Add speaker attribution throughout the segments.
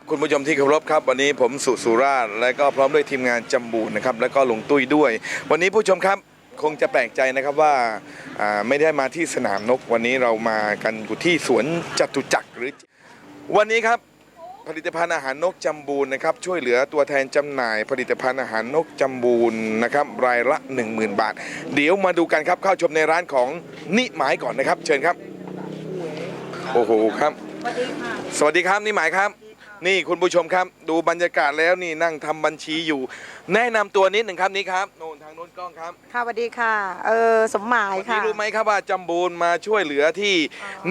Speaker 1: ครับคุณผู้ชมที่เคารพครับ วันนี้ผมสุสุราชและก็พร้อมด้วยทีมงานจำบูนนะครับและก็ลงตุ้ยด้วย วันนี้ผู้ชมครับคงจะแปลกใจนะครับว่าไม่ได้มาที่สนามนกวันนี้เรามากันอยู่ที่สวนจตุจักรหรือ วันนี้ครับผลิตภัณฑ์อาหารนกจำบูนนะครับช่วยเหลือตัวแทนจำหน่าย ผลิตภัณฑ์อาหารนกจำบูนนะครับรายละ 10,000 บาท เดี๋ยวมาดูกันครับเข้าชมในร้านของนิหมายก่อนนะครับ เชิญครับ โอ้โหครับ
Speaker 2: สวัสดีค่ะ
Speaker 1: สวัสดีครับนิหมายครับ นี่คุณผู้ชมครับ ดูบรรยากาศแล้วนี่นั่งทำบัญชีอยู่ แนะนำตัวนิดหนึ่งครับนี่ครับโน่นทางโน้นกล้องครับ
Speaker 2: ค่ะสวัสดีค่ะ เออสมหมาย
Speaker 1: วัน
Speaker 2: ค่ะ
Speaker 1: นี้รู้ไหมครับว่าจำบูนมาช่วยเหลือที่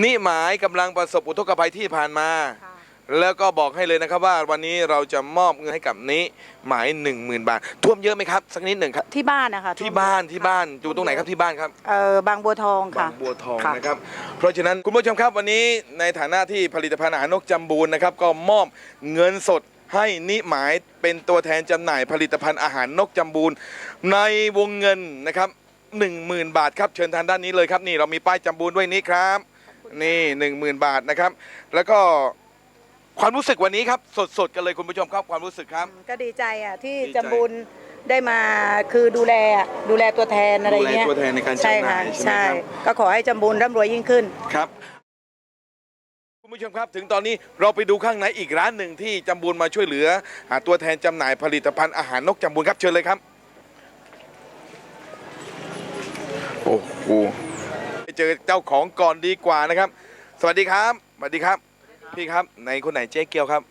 Speaker 1: นิหมายกำลังประสบอุทกภัยที่ผ่านมา
Speaker 2: ค่ะ
Speaker 1: แล้วก็บอกให้เลยนะครับว่าวันนี้เราจะมอบเงินให้กับนิหมาย 1 0,000 บาท ท่วมเยอะไหมครับ สักนิดหนึ่งครับ
Speaker 2: ที่บ้านนะคะ
Speaker 1: ที่บ้านที่บ้านอยู่ตรงไหนครับที่บ้านครับ
Speaker 2: เออบางบัวทอง
Speaker 1: บา
Speaker 2: ค่ะ
Speaker 1: งบัวทอง
Speaker 2: ค่ะ
Speaker 1: นะครับ เพราะฉะนั้นคุณผู้ชมครับวันนี้ในฐานะที่ผลิตภัณฑ์อาหารนกจำบูนนะครับก็มอบเงินสดให้นิหมายเป็นตัวแทนจำหน่ายผลิตภัณฑ์อาหารนกจำบูนในวงเงินนะครับ10,000 บาทครับเชิญทางด้านนี้เลยครับนี่เรามีป้ายจำบูนด้วยนี่ครับ นี่ 10,000 บาทนะครับ แล้วก็ ความรู้สึกวันนี้ครับสดๆกันเลยคุณผู้ชมครับความรู้สึกครับ
Speaker 2: ก็ดีใจอะที่
Speaker 1: ดีใจ
Speaker 2: จำบุญได้มาคือดูแลอะดูแลตัวแทนอะไรเงี้ย
Speaker 1: ดูแลตัวแทนในการจำห
Speaker 2: ใช่
Speaker 1: น่า
Speaker 2: ค่ะ
Speaker 1: ยใช่ไหม
Speaker 2: ใช่
Speaker 1: ครับ
Speaker 2: ก็ขอให้จำบุญร่ำรวยยิ่งขึ้น
Speaker 1: ครับ คุณผู้ชมครับถึงตอนนี้เราไปดูข้างในอีกร้านหนึ่งที่จำบูนมาช่วยเหลือหาตัวแทนจำหน่ายผลิตภัณฑ์อาหารนกจำบูนครับเชิญเลยครับ โอ้โหไปเจอเจ้าของก่อนดีกว่านะครับ สวัสดีครับสวัสดีครับ พี่ครับในคนไหนเจ๊เกียวครับ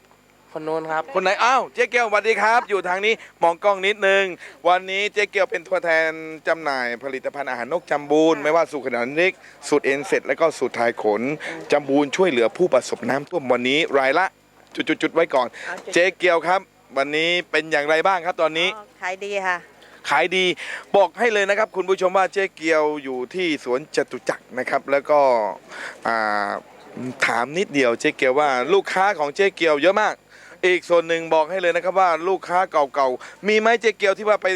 Speaker 3: คนนู้นครับ
Speaker 1: คนไหนอ้าวเจ๊เกียวสวัสดีครับ อยู่ทางนี้มองกล้องนิดนึง วันนี้เจ๊เกียวเป็นตัวแทนจำหน่ายผลิตภัณฑ์อาหารนกจำบูนไม่ว่าสูตรขนาดเล็กสูตรเอ็นเสร็จแล้วก็สูตรทายขนจำบูนช่วยเหลือผู้ประสบน้ำท่วมวันนี้รายละ จุดๆๆไว้ก่อน
Speaker 2: เอาจุด
Speaker 1: เจ๊เกียวครับ วันนี้เป็นอย่างไรบ้างครับตอนนี้
Speaker 2: อ๋อขายดีค่ะ
Speaker 1: ขายดีบอกให้เลยนะครับ คุณผู้ชมว่าเจ๊เกียวอยู่ที่สวนจตุจักรนะครับ แล้วก็อ่า ถามนิดเดียวเจ๊เกียวว่า ลูกค้าของเจ๊เกียวเยอะมาก อีกส่วนหนึ่งบอกให้เลยนะครับว่าลูกค้าเก่าๆมีไหมเจ๊เกียวที่ว่าไป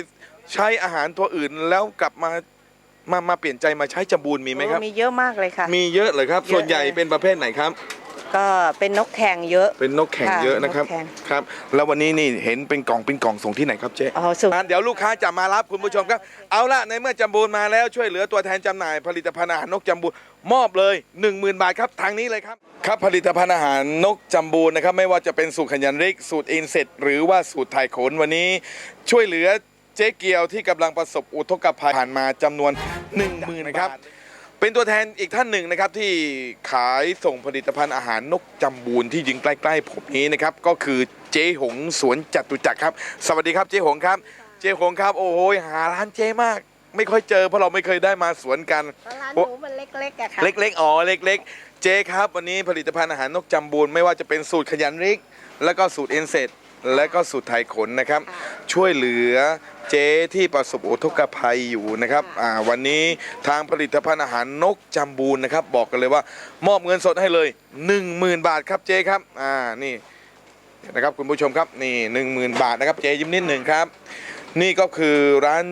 Speaker 1: ใช้อาหารตัวอื่นแล้วกลับมามามาเปลี่ยนใจมาใช้จำบูนมีไหมครับ
Speaker 2: โอ้มีเยอะมากเลยค่ะ
Speaker 1: มีเยอะเลยครับ
Speaker 2: เยอะ
Speaker 1: ส่วนใหญ่
Speaker 2: เลย
Speaker 1: เป็นประเภทไหนครับ
Speaker 2: ก็เป็นนกแข่งเยอะ
Speaker 1: เป็นนกแข่ง
Speaker 2: ค่ะ
Speaker 1: เยอะนะครับ
Speaker 2: นกแข่ง
Speaker 1: ครับ แล้ววันนี้นี่เห็นเป็นกล่องเป็นกล่องส่งที่ไหนครับเจ๊
Speaker 2: อ๋อสุด
Speaker 1: เดี๋ยวลูกค้าจะมารับคุณผู้ชมครับ เอาละในเมื่อจำบูนมาแล้วช่วยเหลือตัวแทนจำหน่ายผลิตภัณฑ์อาหารนกจำบูนมอบเลย 10,000 บาทครับทางนี้เลยครับครับผลิตภัณฑ์อาหารนกจำบูนนะครับไม่ว่าจะเป็นสูตรขยันริกสูตรอินเสร็จหรือว่าสูตรไทยขนวันนี้ ช่วยเหลือเจ๊เกียวที่กำลังประสบอุทกภัยผ่านมาจำนวน 10,000นะครับ เป็นตัวแทนอีกท่านหนึ่งนะครับที่ขายส่งผลิตภัณฑ์อาหารนกจำบูนที่ยิงใกล้ๆผมนี้นะครับก็คือเจ๊หงสวนจตุจักรครับ สวัสดีครับเจ๊หงครับ เจ๊หงครับโอ้โหหาร้านเจ๊มาก ไม่ค่อยเจอเพราะเราไม่เคยได้มาสวนกัน
Speaker 2: ร้าน
Speaker 1: โอ้
Speaker 2: หนูมันเล็กๆอะค่ะ
Speaker 1: เล็กๆ อ๋อ เล็กๆ เจ๊ครับ วันนี้ผลิตภัณฑ์อาหารนกจำบูนไม่ว่าจะเป็นสูตรขยันริก แล้วก็สูตรเอ็นเซต แล้วก็สูตรไทยขนนะครับ ช่วยเหลือเจ๊ที่ประสบอุทกภัยอยู่นะครับอ่าวันนี้ทางผลิตภัณฑ์อาหารนกจำบูนนะครับ บอกกันเลยว่ามอบเงินสดให้เลย 10,000 บาทครับเจ๊ครับอ่านี่นะครับคุณผู้ชมครับนี่ 10,000 บาทนะครับเจ๊ยิ้มนิดหนึ่งครับ นี่ก็คือร้าน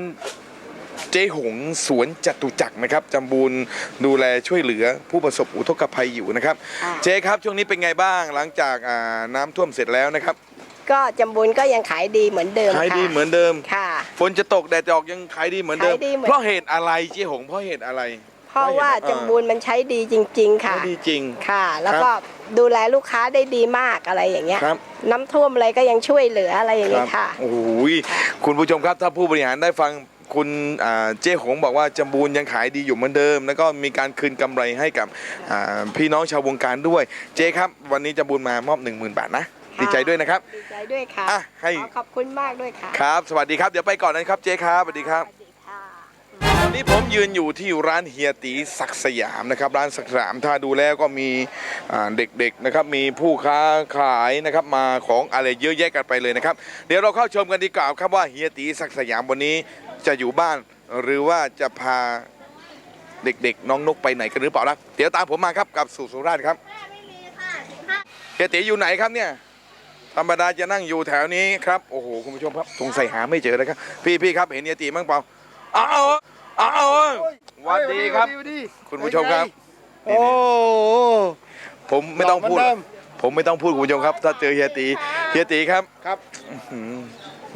Speaker 1: เจ๊หงสวนจตุจักรนะครับจำบูนดูแลช่วยเหลือผู้ประสบอุทกภัยอยู่นะครับ
Speaker 2: อ่า
Speaker 1: เจ๊ครับช่วงนี้เป็นไงบ้างหลังจากอ่าน้ำท่วมเสร็จแล้วนะครับ
Speaker 4: ก็จำบุญก็ยังขายดีเหมือนเดิม
Speaker 1: ขายดี
Speaker 4: ค่ะ
Speaker 1: เหมือนเดิม
Speaker 4: ค่ะ
Speaker 1: ฝนจะตกแดดจะออกยังขายดีเหมือนเดิม
Speaker 4: ขายดีเหมือน
Speaker 1: เพราะเหตุอะไรเจ๊หงเพราะเหตุอะไร
Speaker 4: เพราะว่าจำบุญมันใช้ดีจริง ๆ ค่ะ
Speaker 1: ขายดีจริง
Speaker 4: ค่ะ แล้วก็ดูแลลูกค้าได้ดีมากอะไรอย่างเงี้ย
Speaker 1: ครับ
Speaker 4: น้ำท่วมอะไรก็ยังช่วยเหลืออะไรอย่างเงี้ยค่ะ
Speaker 1: โอ้โหคุณผู้ชมครับถ้าผู้บริหารได้ฟังคุณอ่าเจ๊หงบอกว่าจำบูนยังขายดีอยู่เหมือนเดิม แล้วก็มีการคืนกำไรให้กับอ่าพี่น้องชาววงการด้วย เจ๊ครับ วันนี้จำบูนมามอบ 1 0,000 บาทนะ
Speaker 4: ค่ะ
Speaker 1: ดีใจด้วยนะครับ
Speaker 4: ดีใจด้วยค่ะ
Speaker 1: อะให้
Speaker 4: ขอขอบคุณมากด้วยค่ะ
Speaker 1: ครับ สวัสดีครับ เดี๋ยวไปก่อนนะครับเจ๊ครับสวัสดีครับ
Speaker 4: สวัสดีค่ะ
Speaker 1: ตอนนี้ผมยืนอยู่ที่ร้านเฮียตีศักดิ์สยามนะครับ ร้านศักดิ์สยามถ้าดูแล้วก็มีอ่าเด็กๆนะครับ มีผู้ค้าขายนะครับมาของอะไรเยอะแยะกันไปเลยนะครับ เดี๋ยวเราเข้าชมกันดีกว่าครับว่าเฮียตีศักดิ์สยามวันนี้จะอยู่บ้าน หรือว่าจะพาเด็กๆ น้องนกไปไหนกันหรือเปล่านะเดี๋ยวตามผมมาครับกับสู่สุราษฎร์ครับเฮียตีอยู่ไหนครับเนี่ย ธรรมดาจะนั่งอยู่แถวนี้ครับโอ้โหคุณผู้ชมครับสงสัยหาไม่เจอเลยครับ พี่พี่ครับเห็นเฮียตีมั้งเปล่าอ้าวอ้าวสวัสดีครับ คุณผู้ชมครับ
Speaker 3: โอ้
Speaker 1: ผมไม่ต้องพูด ผมไม่ต้องพูดคุณผู้ชมครับ ถ้าเจอเฮียตีเฮียตีครับ
Speaker 3: ครับ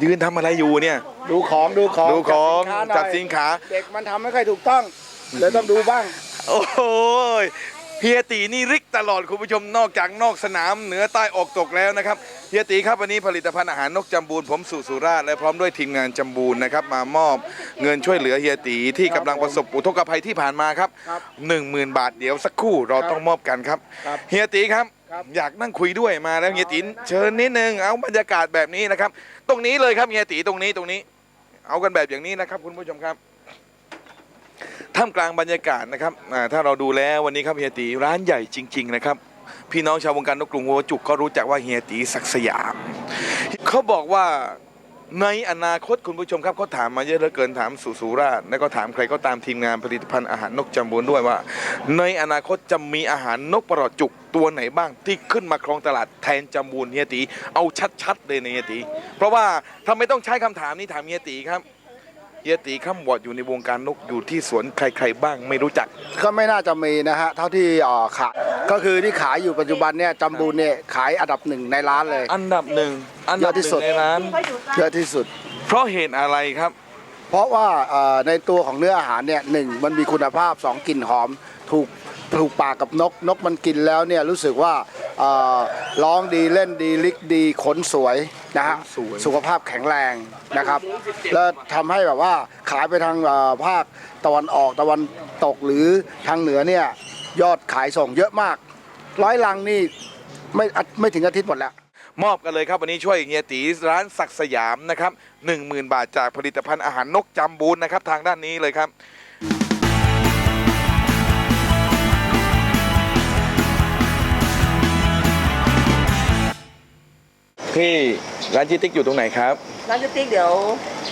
Speaker 1: ยืนทำอะไรอยู่เนี่ย
Speaker 3: ดูของดูของ
Speaker 1: ดูของ
Speaker 3: จั
Speaker 1: จั
Speaker 3: ด
Speaker 1: ด
Speaker 3: สินค้าเด็กมันทำไม่ค่อยถูกต้องเลยต้องดูบ้าง
Speaker 1: โอ้โห เฮียตีนี่ริกตลอดคุณผู้ชมนอกจากนอกสนามเหนือใต้ออกตกแล้วนะครับเฮียตีครับวันนี้ผลิตภัณฑ์อาหารนกจำบูนผมสุสุราชและพร้อมด้วยทีมงานจำบูนนะครับมามอบเงินช่วยเหลือเฮียตีที่กำลังประสบอุทกภัยที่ผ่านมาครับ
Speaker 3: ครับ
Speaker 1: หนึ่งหมื่นบาทเดี๋ยวสักครู่เรา
Speaker 3: ครับ
Speaker 1: ต้องมอบกันครับ
Speaker 3: ครับ
Speaker 1: เฮียตีครับ
Speaker 3: ครับ
Speaker 1: อยากนั่งคุยด้วยมาแล้วเฮียตีเชิญนิดนึงเอาบรรยากาศแบบนี้นะครับ ตรงนี้เลยครับเฮียตีตรงนี้ตรงนี้ เอากันแบบอย่างนี้นะครับคุณผู้ชมครับ ท่ามกลางบรรยากาศนะครับถ้าเราดูแล้ววันนี้ครับเฮียตีร้านใหญ่จริง ๆ นะครับ พี่น้องชาววงการนกกรุงวัวจุกก็รู้จักว่าเฮียตีศักสยาม เขาบอกว่าในอนาคตคุณผู้ชมครับเขาถามมาเยอะเหลือเกินถามสุสุราชแล้วก็ถามใครก็ตามทีมงานผลิตภัณฑ์อาหารนกจำบูนด้วยว่า ในอนาคตจะมีอาหารนกประหลอดจุกตัวไหนบ้างที่ขึ้นมาครองตลาดแทนจำบูนเฮียตีเอาชัดๆเลยในเฮียตีเพราะว่าทำไมต้องใช้คำถามนี้ถามเฮียตีครับ เฮียตีข้ามวอดอยู่ในวงการนกอยู่ที่สวนใครๆบ้างไม่รู้จัก
Speaker 3: ก็ไม่น่าจะมีนะฮะเท่าที่เอ่อขายก็คือที่ขายอยู่ปัจจุบันเนี่ยจำบูนเนี่ยขายอันดับหนึ่งในร้านเลย
Speaker 1: อันดับหนึ่งอันดับ
Speaker 3: เยอะที่
Speaker 1: ห
Speaker 3: สุ
Speaker 1: นึ่
Speaker 3: ด
Speaker 1: งในร้าน
Speaker 3: เยอะที่สุด
Speaker 1: เพราะเหตุอะไรครับ
Speaker 3: เพราะว่าเอ่อในตัวของเนื้ออาหารเนี่ยหนึ่งมันมีคุณภาพสองกลิ่นหอม ถูกถูกปากกับนกนกมันกินแล้วเนี่ยรู้สึกว่า เอ่อร้องดีเล่นดีลิกดีขนสวยนะฮะ
Speaker 1: ขนสวย
Speaker 3: สุขภาพแข็งแรงนะครับ แล้วทำให้แบบว่าขายไปทางเอ่อภาคตะวันออกตะวันตกหรือทางเหนือเนี่ยยอดขายส่งเยอะมาก ร้อยลังนี่ไม่อาไม่ถึงอาทิตย์หมดแล้ว
Speaker 1: มอบกันเลยครับวันนี้ช่วยเฮียตีร้านศักดิ์สยามนะครับหนึ่งหมื่นบาทจากผลิตภัณฑ์อาหารนกจำบูนนะครับทางด้านนี้เลยครับ พี่ร้านจิติ๊กอยู่ตรงไหนครับ
Speaker 2: ร้านจุติ๊กเดี๋ยว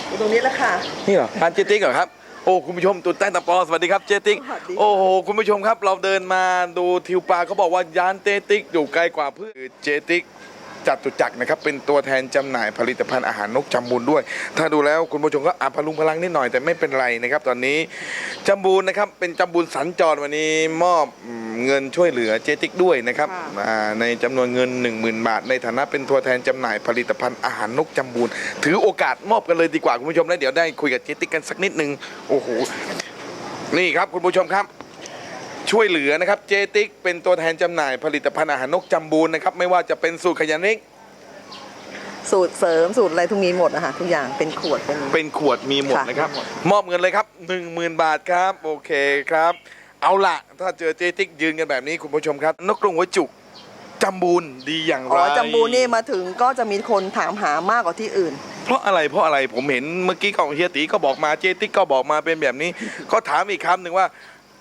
Speaker 2: อยู่ตรงนี้แล้วค่ะ
Speaker 1: นี่เหรอร้านเจติ๊กเหรอครับโอ้คุณผู้ชมตุนแต้นตะปอสวัสดีครับเจติ๊ก
Speaker 2: สวัสดีค่ะ
Speaker 1: โอ้โหคุณผู้ชมครับ เราเดินมาดูทิวปลาเขาบอกว่าร้านเจติ๊กอยู่ไกลกว่าเพื่อนคือเจติ๊ก จัตุจักรนะครับเป็นตัวแทนจำหน่ายผลิตภัณฑ์อาหารนกจำบูนด้วย ถ้าดูแล้วคุณผู้ชมก็อาพลุงพลังนิดหน่อยแต่ไม่เป็นไรนะครับ ตอนนี้จำบูนนะครับเป็นจำบูนสัญจรวันนี้มอบอืมเงินช่วยเหลือเจติ๊กด้วยนะครับ
Speaker 2: ค่ะ
Speaker 1: อ่าในจำนวนเงิน 10,000 บาท ในฐานะเป็นตัวแทนจำหน่ายผลิตภัณฑ์อาหารนกจำบูนถือโอกาสมอบกันเลยดีกว่าคุณผู้ชมแล้วเดี๋ยวได้คุยกับเจติ๊กกันสักนิดนึงโอ้โหนี่ครับคุณผู้ชมครับ ช่วยเหลือนะครับเจติ๊กเป็นตัวแทนจำหน่ายผลิตภัณฑ์อาหารนกจำบูนนะครับไม่ว่าจะเป็นสูตรขยันนิก
Speaker 5: สูตรเสริมสูตรอะไรทุกนี้หมดนะคะทุกอย่างเป็นขวดเป็น
Speaker 1: เป็นขวดมีหมด
Speaker 5: ค่ะ
Speaker 1: นะครับ
Speaker 5: มีหมด
Speaker 1: มอบเงินเลยครับ 10,000 บาทครับ โอเคครับ เอาละถ้าเจอเจติ๊กยืนกันแบบนี้คุณผู้ชมครับ นกกรงหัวจุกจำบูนดีอย่างไร
Speaker 5: อ๋อจำบูนี่มาถึงก็จะมีคนถามหามากกว่าที่อื่น
Speaker 1: เพราะอะไรเพราะอะไรผมเห็นเมื่อกี้ของเฮียตีก็บอกมาเจติ๊กก็บอกมาเป็นแบบนี้ ก็ถามอีกคำหนึ่งว่า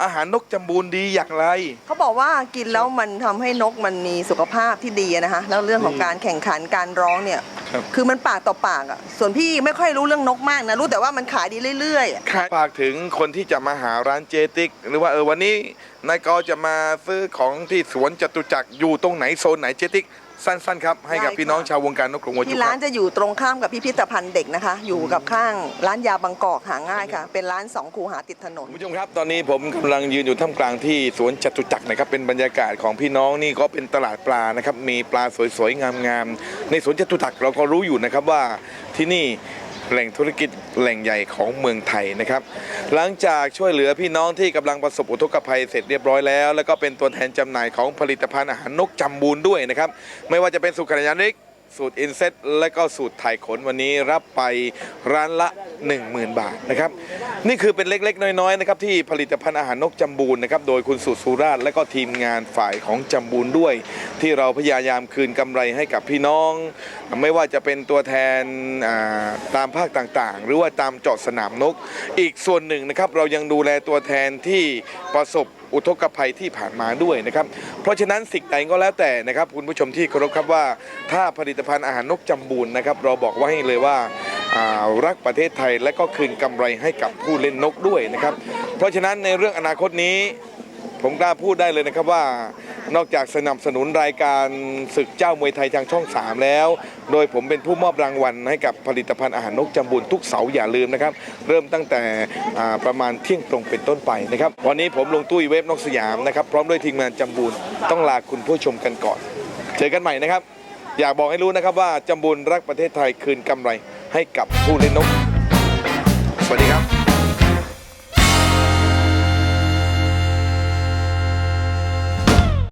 Speaker 1: อาหารนกจำบูนดีอย่างไร
Speaker 5: เขาบอกว่ากินแล้วมันทำให้นกมันมีสุขภาพที่ดีนะคะแล้วเรื่องของการแข่งขันการร้องเนี่ย
Speaker 1: ครับ
Speaker 5: คือมันปากต่อปากอะส่วนพี่ไม่ค่อยรู้เรื่องนกมากนะรู้แต่ว่ามันขายดีเรื่อยๆอะ
Speaker 1: ฝากถึงคนที่จะมาหาร้านเจติก หรือว่าเออวันนี้นายกอจะมาซื้อของที่สวนจตุจักรอยู่ตรงไหนโซนไหนเจติก สั้นๆครับให้กับ
Speaker 5: ได้ค่ะ
Speaker 1: พี่น้องชาววงการนกกรงหัวจุ
Speaker 5: ที่
Speaker 1: กค
Speaker 5: ร้า
Speaker 1: รั
Speaker 5: น
Speaker 1: บ
Speaker 5: จะอยู่ตรงข้ามกับพิพิธภัณฑ์เด็กนะคะ อยู่กับข้างร้านยาบางกอกหาง่ายค่ะ เป็นร้านสองคูหาติดถนน
Speaker 1: คุณผู้ชมครับตอนนี้ผมกำลังยืนอยู่ท่ามกลางที่สวนจตุจักรนะครับเป็นบรรยากาศของพี่น้องนี่ก็เป็นตลาดปลานะครับมีปลาสวยๆงามๆในสวนจตุจักรเราก็รู้อยู่นะครับว่าที่นี่ แหล่งธุรกิจแหล่งใหญ่ของเมืองไทยนะครับ หลังจากช่วยเหลือพี่น้องที่กำลังประสบอุทกภัยเสร็จเรียบร้อยแล้ว แล้วก็เป็นตัวแทนจำหน่ายของผลิตภัณฑ์อาหารนกจำบูนด้วยนะครับ ไม่ว่าจะเป็นสุขนานิก สูตรอินเซตและก็สูตรถ่ายขนวันนี้รับไปร้านละ 10,000 บาทนะครับนี่คือเป็นเล็กๆ น้อยๆนะครับที่ผลิตภัณฑ์อาหารนกจำบูนนะครับโดยคุณสุสุราชและก็ทีมงานฝ่ายของจำบูนด้วย ที่เราพยายามคืนกำไรให้กับพี่น้อง ไม่ว่าจะเป็นตัวแทนอ่าตามภาคต่างๆ หรือว่าตามเจาะสนามนก อีกส่วนหนึ่งนะครับเรายังดูแลตัวแทนที่ประสบ อุทกภัยที่ผ่านมาด้วยนะครับ เพราะฉะนั้นสิ่งใดก็แล้วแต่นะครับคุณผู้ชมที่เคารพครับว่า ถ้าผลิตภัณฑ์อาหารนกจำบูนนะครับเราบอกไว้ให้เลยว่าอ่ารักประเทศไทยและก็คืนกำไรให้กับผู้เล่นนกด้วยนะครับ เพราะฉะนั้นในเรื่องอนาคตนี้ผมกล้าพูดได้เลยนะครับว่า นอกจากสนับสนุนรายการศึกเจ้ามวยไทยทางช่อง 3 แล้ว โดยผมเป็นผู้มอบรางวัลให้กับผลิตภัณฑ์อาหารนกจำบุญทุกเสาอย่าลืมนะครับ เริ่มตั้งแต่ประมาณเที่ยงตรงเป็นต้นไปนะครับ วันนี้ผมลงตุ้ยเว็บนกสยามนะครับ พร้อมด้วยทีมงานจำบุญต้องลาคุณผู้ชมกันก่อน เจอกันใหม่นะครับ อยากบอกให้รู้นะครับว่าจำบูนรักประเทศไทยคืนกำไรให้กับผู้เล่นนก สวัสดีครับ